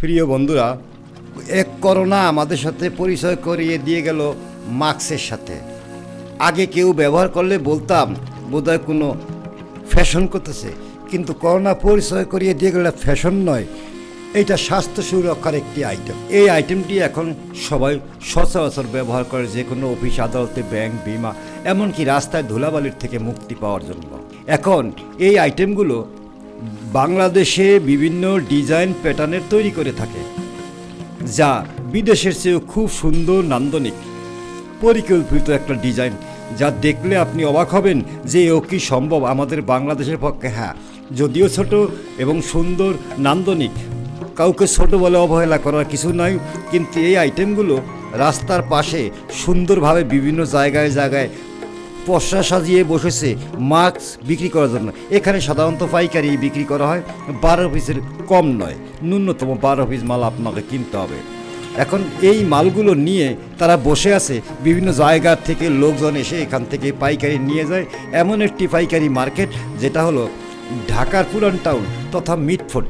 প্রিয় বন্ধুরা, এক করোনা আমাদের সাথে পরিচয় করিয়ে দিয়ে গেল মাস্কের সাথে। আগে কেউ ব্যবহার করলে বলতাম, বোধহয় কোনো ফ্যাশন করতেছে, কিন্তু করোনা পরিচয় করিয়ে দিয়ে গেলে ফ্যাশন নয়, এটা স্বাস্থ্য সুরক্ষার একটি আইটেম এই আইটেমটি এখন সবাই সচরাচর ব্যবহার করে, যে কোনো অফিস, আদালতে, ব্যাংক, বিমা, এমনকি রাস্তায় ধুলাবালির থেকে মুক্তি পাওয়ার জন্য। এখন এই আইটেমগুলো বাংলাদেশে বিভিন্ন ডিজাইন প্যাটার্নের তৈরি করে থাকে, যা বিদেশের চেয়েও খুব সুন্দর, নান্দনিক। পরিকল্পিত একটা ডিজাইন, যা দেখলে আপনি অবাক হবেন যে ও কি সম্ভব আমাদের বাংলাদেশের পক্ষে। হ্যাঁ যদিও ছোট এবং সুন্দর, নান্দনিক, কাউকে ছোট বলে অবহেলা করার কিছু নাই, কিন্তু এই আইটেমগুলো রাস্তার পাশে সুন্দরভাবে বিভিন্ন জায়গায় জায়গায় পশা সাজিয়ে বসেছে মাস্ক বিক্রি করার জন্য। এখানে সাধারণত পাইকারি বিক্রি করা হয়, বারো পিসের কম নয়, ন্যূনতম বারো পিস মাল আপনাকে কিনতে হবে। এখন এই মালগুলো নিয়ে তারা বসে আছে, বিভিন্ন জায়গার থেকে লোকজন এসে এখান থেকে পাইকারি নিয়ে যায়। এমন একটি পাইকারি মার্কেট, যেটা হলো ঢাকার পুরান টাউন তথা মিটফোর্ড।